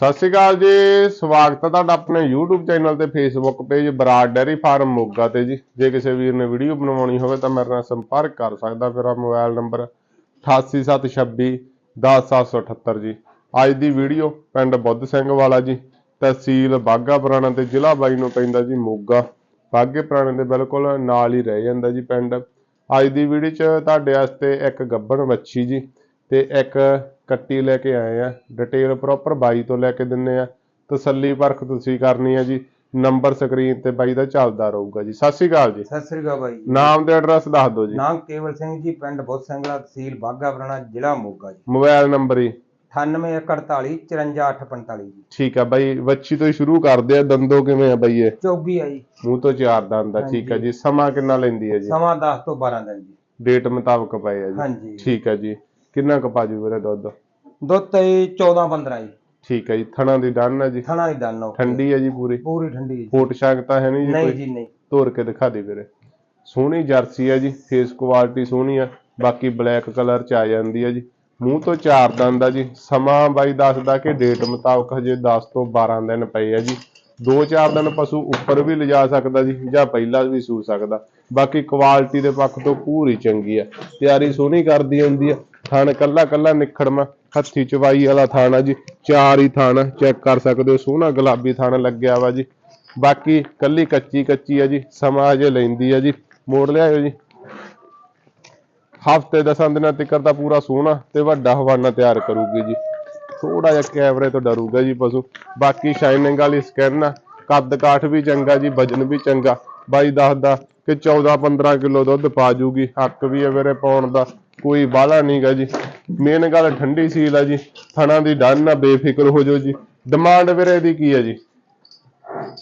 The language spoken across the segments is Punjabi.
ਸਤਿ ਸ਼੍ਰੀ ਅਕਾਲ ਜੀ, ਸਵਾਗਤ ਹੈ ਤੁਹਾਡਾ ਆਪਣੇ YouTube ਚੈਨਲ ਤੇ Facebook page Brar dairy farm Moga ਤੇ ਜੀ। ਜੇ ਕਿਸੇ ਵੀਰ ਨੇ ਵੀਡੀਓ ਬਣਵਾਉਣੀ ਹੋਵੇ ਤਾਂ ਮੇਰੇ ਨਾਲ ਸੰਪਰਕ ਕਰ ਸਕਦਾ ਮੇਰਾ ਮੋਬਾਈਲ ਨੰਬਰ 88726 10778 ਜੀ। ਅੱਜ ਦੀ ਵੀਡੀਓ ਪਿੰਡ ਬੁੱਧ ਸਿੰਘ ਵਾਲਾ ਜੀ, ਤਹਿਸੀਲ ਬਾਗਾ ਪੁਰਾਣਾ ਤੇ ਜ਼ਿਲ੍ਹਾ ਬਾਈ ਨੂੰ ਪੈਂਦਾ ਜੀ ਮੋਗਾ। ਬਾਗੇ ਪੁਰਾਣੇ ਦੇ ਬਿਲਕੁਲ ਨਾਲ ਹੀ ਰਹਿ ਜਾਂਦਾ ਜੀ ਪਿੰਡ। ਅੱਜ ਦੀ ਵੀਡੀਓ 'ਚ ਤੁਹਾਡੇ ਵਾਸਤੇ ਇੱਕ ਗੱਬਣ ਮੱਛੀ ਜੀ ਤੇ ਇੱਕ ਕੱਟੀ ਲੈ ਕੇ ਆਏ ਆ। ਡਿਟੇਲ ਪ੍ਰੋਪਰ ਬਾਈ ਤੋਂ ਲੈ ਕੇ ਦਿੰਨੇ ਆ। ਤਸੱਲੀ ਪਰਖ ਤੁਸੀਂ ਕਰਨੀ ਆ ਜੀ। ਨੰਬਰ ਸਕਰੀਨ ਤੇ ਬਾਈ ਦਾ ਚੱਲਦਾ ਰਹੂਗਾ ਜੀ। ਸਤਿ ਸ਼੍ਰੀ ਅਕਾਲ ਜੀ। ਸਤਿ ਸ੍ਰੀ ਅਕਾਲ ਬਾਈ ਜੀ। ਨਾਮ ਤੇ ਐਡਰੈਸ ਦੱਸ ਦਿਓ ਜੀ। ਨਾਮ ਕੇਵਲ ਸਿੰਘ ਜੀ ਪਿੰਡ ਬੁੱਧ ਸਿੰਘਲਾ ਤਹਿਸੀਲ ਬਾਗਾ ਪੁਰਾਣਾ ਜ਼ਿਲ੍ਹਾ ਮੋਗਾ ਜੀ। ਮੋਬਾਈਲ ਨੰਬਰ ਹੀ 9848 54845 ਜੀ। ਠੀਕ ਆ ਬਾਈ। ਵੱਛੀ ਤੋਂ ਹੀ ਸ਼ੁਰੂ ਕਰਦੇ ਆ। ਦੰਦੋ ਕਿਵੇਂ ਆ ਬਾਈ ਇਹ? ਚੌਗੀ ਆ ਜੀ। ਮੂੰਹ ਤੋਂ ਚਾਰ ਦੰਦ ਆ। ਠੀਕ ਆ ਜੀ। ਸਮਾਂ ਕਿੰਨਾ ਲੈਂਦੀ ਹੈ ਜੀ? ਸਮਾਂ 10 ਤੋਂ 12 ਦਿਨ ਜੀ। ਡੇਟ ਮੁਤਾਬਕ ਪਏ ਆ ਜੀ। ਹਾਂਜੀ। ਠੀਕ ਆ ਜੀ। ਕਿੰਨਾ ਕੁ ਪਾਜੂ ਵੀਰੇ ਦੁੱਧ? ਦੁੱਧ ਤੇ 14 15 ਜੀ। ਠੀਕ ਆ ਜੀ ਥਣਾ ਦੀ ਡਨ ਆ ਜੀ। ਥਣਾ ਦੀ ਦਨ ਹੋ। ਠੰਡੀ ਆ ਜੀ ਪੂਰੀ? ਪੂਰੀ ਠੰਡੀ ਜੀ। ਫੋਟ ਸ਼ਾਕ ਤਾਂ ਹੈ ਨਹੀਂ ਜੀ ਨਹੀਂ ਕੋਈ? ਜੀ ਨਹੀਂ। ਤੋੜ ਕੇ ਦਿਖਾ ਦੇ ਵੀਰੇ। ਸੋਹਣੀ ਜਰਸੀ ਆ ਜੀ ਫੇਸ ਕੁਆਲਿਟੀ ਸੋਹਣੀ ਆ। ਬਾਕੀ ਬਲੈਕ ਕਲਰ ਚ ਆ ਜਾਂਦੀ ਆ ਜੀ। ਮੂੰਹ ਤੋਂ ਚਾਰ ਦੰਦ ਆ ਜੀ। ਸਮਾਂ ਬਾਈ ਦੱਸਦਾ ਕਿ ਡੇਟ ਮੁਤਾਬਕ ਹਜੇ 10 ਤੋਂ 12 ਦਿਨ ਪਏ ਆ ਜੀ। ਦੋ ਚਾਰ ਦਿਨ ਪਸ਼ੂ ਉੱਪਰ ਵੀ ਲਿਜਾ ਸਕਦਾ ਜੀ ਜਾਂ ਪਹਿਲਾਂ ਵੀ ਸੂ ਸਕਦਾ। ਬਾਕੀ ਕੁਆਲਿਟੀ ਦੇ ਪੱਖ ਤੋਂ ਪੂਰੀ ਚੰਗੀ ਆ। ਤਿਆਰੀ ਸੋਹਣੀ ਕਰਦੀ ਹੁੰਦੀ ਆ। ਥਣ, ਕੱਲਾ ਕੱਲਾ ਨਿਖੜਮਾ, ਹੱਥੀ ਚਵਾਈ ਵਾਲਾ ਥਾਣਾ ਜੀ। ਚਾਰ ਹੀ ਥਾਣਾ ਚੈੱਕ ਕਰ ਸਕਦੇ ਹੋ, ਸੋਹਣਾ ਗੁਲਾਬੀ ਥਾਣਾ ਲੱਗਿਆ ਵਾ ਜੀ। ਬਾਕੀ ਕੱਲੀ ਕੱਚੀ ਕੱਚੀ ਆ ਜੀ, ਸਮਾਂ ਅਜੇ ਲੈਂਦੀ ਆ ਜੀ। ਮੋੜ ਲਿਆਇਓ ਜੀ। ਹਫ਼ਤੇ ਦਸਾਂ ਦਿਨਾਂ ਤੱਕ ਦਾ ਪੂਰਾ ਸੋਹਣਾ ਤੇ ਵੱਡਾ ਹਵਾਨਾ ਤਿਆਰ ਕਰੂਗੀ ਜੀ। ਥੋੜਾ ਜਿਹਾ ਕੈਮਰੇ ਤੋਂ ਡਰੂਗਾ ਜੀ ਪਸ਼ੂ। ਬਾਕੀ ਸ਼ਾਈਨਿੰਗ ਵਾਲੀ ਸਕਿਨ ਆ ਕੱਦ ਕਾਠ ਵੀ ਚੰਗਾ ਜੀ, ਵਜਨ ਵੀ ਚੰਗਾ। ਬਾਈ ਦੱਸਦਾ ਕਿ 14 15 ਕਿਲੋ ਦੁੱਧ ਪਾ ਜੂਗੀ, ਹੱਕ ਵੀ ਹੈ ਵੀਰੇ ਪਾਉਣ ਦਾ। ਕੋਈ ਬਾਹਲਾ ਨਹੀਂਗਾ ਜੀ। ਮੇਨ ਗੱਲ ਠੰਡੀ ਸੀਲ ਆ ਜੀ। ਥਣਾ ਦੀ ਡਨ ਨਾ ਬੇਫਿਕਰ ਹੋ ਜਾਓ ਜੀ। ਡਿਮਾਂਡ ਵੀਰੇ ਦੀ ਕੀ ਹੈ ਜੀ?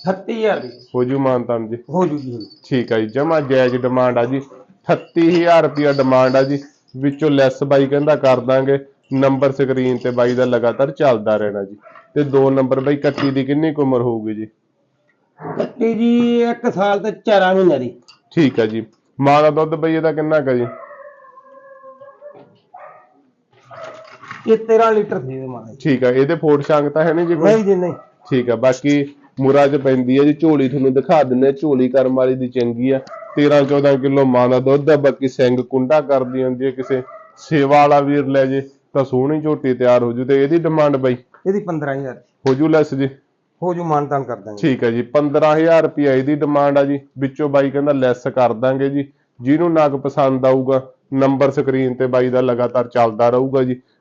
38000 ਦੀ। ਹੋ ਜੂ ਮਾਨਤਾਨ ਜੀ। ਹੋ ਹੋ ਜੂ। ਠੀਕ ਆ ਜੀ ਜਮਾ ਜਾਇਜ਼ ਡਿਮਾਂਡ ਆ ਜੀ। 38000 ਰੁਪਿਆ ਡਿਮਾਂਡ ਆ ਜੀ। ਵਿੱਚੋਂ ਲੈਸ ਬਾਈ ਕਹਿੰਦਾ ਕਰ ਦਾਂਗੇ। ਨੰਬਰ ਸਕਰੀਨ ਤੇ ਬਾਈ ਦਾ ਲਗਾਤਾਰ ਚੱਲਦਾ ਰਹਿਣਾ ਜੀ। ਤੇ ਦੋ ਨੰਬਰ ਬਾਈ ਕੱਟੀ ਦੀ ਕਿੰਨੀ ਕੁ ਉਮਰ ਹੋਊਗੀ ਜੀ? ਕੱਟੀ ਜੀ 1 ਸਾਲ ਤੇ 4 ਮਹੀਨੇ ਦੀ। ਠੀਕ ਆ ਜੀ। ਮਾਂ ਦਾ ਦੁੱਧ ਬਈ ਇਹਦਾ ਕਿੰਨਾ ਕਾ ਜੀ? ਇਹ 13 ਲੀਟਰ ਸੀ ਇਹਦੇ ਮਾਂ ਠੀਕ ਆ ਇਹਦੇ ਫੋਟ ਸ਼ਾਂਗ ਤਾਂ ਹੈ ਨਹੀਂ ਜੀ ਕੋਈ? ਨਹੀਂ ਜੀ ਨਹੀਂ। ਠੀਕ ਆ ਬਾਕੀ ਮੁਰਾ ਚ ਪੈਂਦੀ ਆ ਜੀ ਝੋਲੀ ਤੁਹਾਨੂੰ ਦਿਖਾ ਦਿੰਨੇ ਝੋਲੀ ਕਰਮ ਵਾਲੀ ਦੀ ਚੰਗੀ ਆ। 13 14 ਕਿਲੋ ਮਾਂ ਦਾ ਦੁੱਧ ਆ ਬਾਕੀ ਸਿੰਘ ਕੁੰਡਾ ਕਰਦੀ ਹੁੰਦੀ ਆ ਕਿਸੇ ਸੇਵਾ ਵਾਲਾ ਵੀਰ ਲੈ ਜੇ ਤਾਂ ਸੋਹਣੀ ਝੋਟੀ ਤਿਆਰ ਹੋ ਜੂ ਤੇ ਇਹਦੀ ਡਿਮਾਂਡ ਬਾਈ? ਇਹਦੀ 15000 ਹੋ ਜੂ ਲੈਸ ਜੀ? ਹੋ ਜੂ ਮਾਨਤਾਨ ਕਰ ਦਾਂਗੇ। ਠੀਕ ਹੈ ਜੀ 15000 ਰੁਪਏ ਇਹਦੀ ਡਿਮਾਂਡ ਆ ਜੀ ਵਿੱਚੋਂ ਬਾਈ ਕਹਿੰਦਾ ਲੈਸ ਕਰ ਦਾਂਗੇ ਜੀ। ਜਿਹਨੂੰ ਨਗ ਪਸੰਦ ਆਊਗਾ ਨੰਬਰ ਸਕਰੀਨ ਤੇ ਬਾਈ ਦਾ ਲਗਾਤਾਰ ਚੱਲਦਾ ਰਹੂਗਾ ਜੀ।